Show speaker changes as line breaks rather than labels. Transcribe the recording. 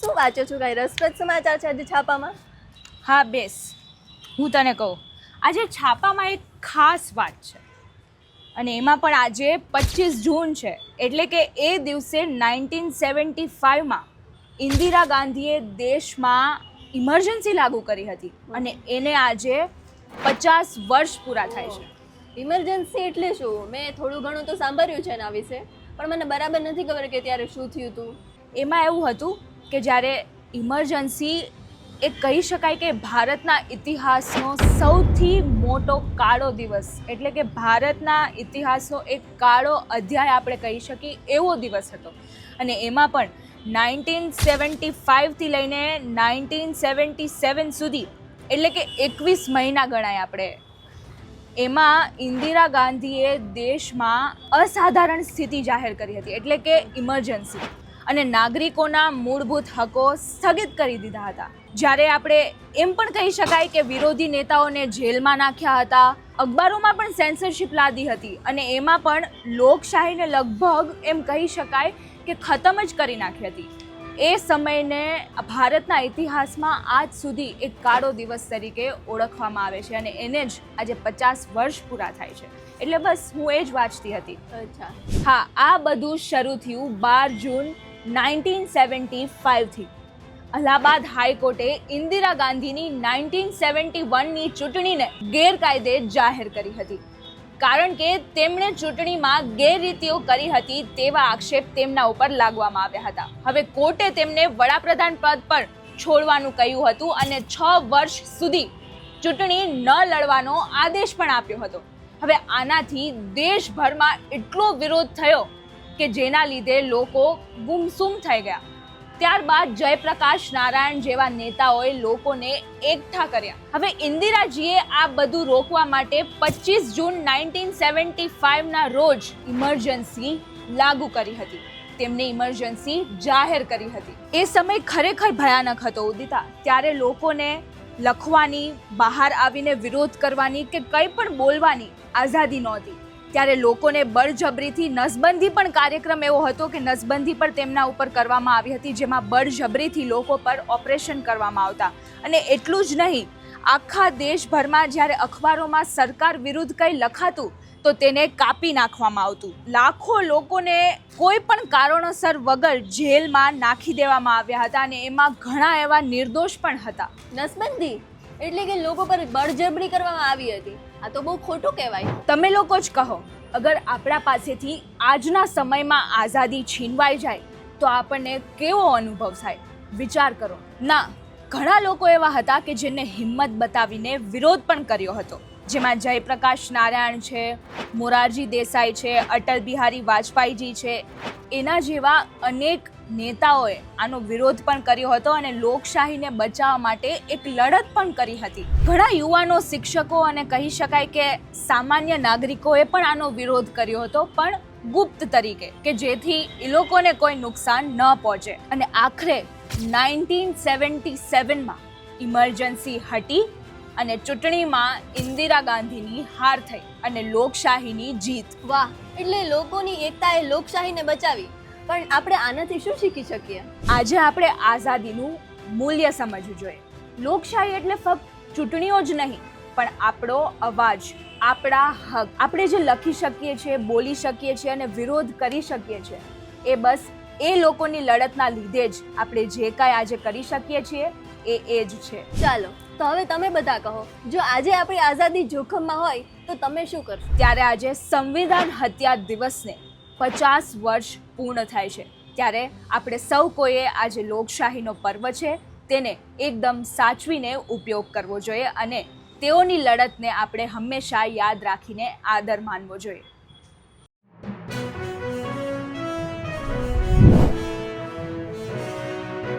શું વાંચો છો કાંઈ રસપ્રદ સમાચાર છે આજે છાપામાં?
હા બેસ. હું તને કહું. આજે છાપામાં એક ખાસ વાત છે. અને એમાં પણ આજે પચીસ જૂન છે. એટલે કે એ દિવસે નાઇન્ટીન સેવન્ટી ફાઇવમાં ઇન્દિરા ગાંધીએ દેશમાં ઇમરજન્સી લાગુ કરી હતી. અને એને આજે પચાસ વર્ષ પૂરા થાય છે.
ઇમરજન્સી એટલે શું? મેં થોડું ઘણું તો સાંભળ્યું છે એના વિશે. પણ મને બરાબર નથી ખબર કે ત્યારે શું થયું હતું.
એમાં એવું હતું કે જ્યારે ઇમરજન્સી એ કહી શકાય કે ભારતના ઇતિહાસનો સૌથી મોટો કાળો દિવસ, એટલે કે ભારતના ઇતિહાસનો એક કાળો અધ્યાય આપણે કહી શકીએ, એવો દિવસ હતો. અને એમાં પણ નાઇન્ટીન સેવન્ટી ફાઇવથી લઈને નાઇન્ટીન સેવન્ટી સેવન સુધી, એટલે કે એકવીસ મહિના ગણાય આપણે. એમાં ઇન્દિરા ગાંધીએ દેશમાં અસાધારણ સ્થિતિ જાહેર કરી હતી, એટલે કે ઇમરજન્સી. અને નાગરિકોના મૂળભૂત હકો સ્થગિત કરી દીધા હતા. જ્યારે આપણે એમ પણ કહી શકાય કે વિરોધી નેતાઓને જેલમાં નાખ્યા હતા અખબારોમાં પણ સેન્સરશિપ લાદી હતી અને એમાં પણ લોકશાહીને લગભગ એમ કહી શકાય કે ખતમ જ કરી નાખી હતી. એ સમયને ભારતના ઇતિહાસમાં આજ સુધી એક કાળો દિવસ તરીકે ઓળખવામાં આવે છે અને એને જ આજે પચાસ વર્ષ પૂરા થાય છે. એટલે બસ હું એ જ વાંચતી હતી.
અચ્છા.
હા આ બધું શરૂ થયું બાર જૂન નાઇન્ટીન સેવન્ટી ફાઇવથી. અલ્હાબાદ હાઈકોર્ટે ઇન્દિરા ગાંધીની નાઇન્ટીન સેવન્ટી વનની ચૂંટણીને ગેરકાયદે જાહેર કરી હતી. કારણ કે તેમણે ચૂંટણીમાં ગેરરીતિઓ કરી હતી તેવા આક્ષેપ તેમના ઉપર લાગવામાં આવ્યા હતા. હવે કોર્ટે તેમને વડાપ્રધાન પદ પર છોડવાનું કહ્યું હતું અને છ વર્ષ સુધી ચૂંટણી ન લડવાનો આદેશ પણ આપ્યો હતો. હવે આનાથી દેશભરમાં એટલો વિરોધ થયો કે જેના લીધે લોકો ગુમસુમ થઈ ગયા. ત્યારબાદ જયપ્રકાશ નારાયણ જેવા નેતાઓએ લોકોને એકઠા કર્યા. હવે ઇન્દિરાજીએ આ બધું રોકવા માટે પચીસ જૂન નાઇન્ટીન સેવન્ટી ફાઇવના રોજ ઇમરજન્સી લાગુ કરી હતી. તેમણે ઇમરજન્સી જાહેર કરી હતી. એ સમય ખરેખર ભયાનક હતો, ઉદિતા. ત્યારે લોકોને લખવાની, બહાર આવીને વિરોધ કરવાની કે કંઈ પણ બોલવાની આઝાદી નહોતી. ત્યારે લોકોને બળજબરીથી નસબંધી પણ કાર્યક્રમ એવો હતો કે નસબંધી પણ તેમના ઉપર કરવામાં આવી હતી, જેમાં બળજબરીથી લોકો પર ઓપરેશન કરવામાં આવતા. અને એટલું જ નહીં, આખા દેશભરમાં જ્યારે અખબારોમાં સરકાર વિરુદ્ધ કંઈ લખાતું, તો તેને કાપી નાખવામાં આવતું. લાખો લોકોને કોઈ પણ કારણોસર વગર જેલમાં નાખી દેવામાં આવ્યા હતા અને એમાં ઘણા એવા નિર્દોષ પણ હતા.
નસબંધી એટલે કે લોકો પર બળજબરી કરવામાં આવી હતી. આ તો બહુ ખોટું કહેવાય.
તમે લોકો જ કહો, અગર આપણા પાસેથી આજના સમયમાં આઝાદી છીનવાઈ જાય, તો આપણને કેવો અનુભવ થાય? વિચાર કરો. ના, ઘણા લોકો એવા હતા કે જેને હિંમત બતાવીને વિરોધ પણ કર્યો હતો. જેમાં જયપ્રકાશ નારાયણ છે, મોરારજી દેસાઈ છે, અટલ બિહારી વાજપેયીજી છે, એના જેવા અનેક નેતાઓએ આનો વિરોધ પણ કર્યો હતો અને લોકશાહીને બચાવવા માટે એક લડત પણ કરી હતી. ઘણા યુવાનો, શિક્ષકો અને કહી શકાય કે સામાન્ય નાગરિકોએ પણ આનો વિરોધ કર્યો હતો, પણ ગુપ્ત તરીકે, કે જેથી એ લોકોને કોઈ નુકસાન ન પહોંચે. અને આખરે નાઇન્ટીન સેવન્ટી સેવનમાં ઇમરજન્સી હટી અને ચૂંટણીમાં ઇન્દિરા ગાંધીની હાર થઈ અને લોકશાહીની જીત.
વાહ, એટલે લોકોની એકતાએ લોકશાહીને બચાવી. પણ આપણે આનાથી શું શીખી શકીએ?
આજે આપણે આઝાદીનું મૂલ્ય સમજવું જોઈએ. લોકશાહી એટલે ફક્ત ચૂંટણીઓ જ નહીં પણ આપણો અવાજ આપણા હક આપણે જે લખી શકીએ છીએ બોલી શકીએ છીએ અને વિરોધ કરી શકીએ છીએ એ બસ એ લોકોની લડતના લીધે જ આપણે જે કાંઈ આજે કરી શકીએ છીએ એ એ જ છે.
ચાલો તો હવે તમે બધા કહો જો આજે આપણી આઝાદી જોખમમાં હોય તો તમે શું કરશો?
ત્યારે આજે સંવિધાન હત્યા દિવસને પચાસ વર્ષ પૂર્ણ થાય છે. ત્યારે આપણે સૌ કોઈએ આજે લોકશાહીનો પર્વ છે, તેને એકદમ સાચવીને ઉપયોગ કરવો જોઈએ અને તેઓની લડતને આપણે હંમેશા યાદ રાખીને આદર માનવો જોઈએ.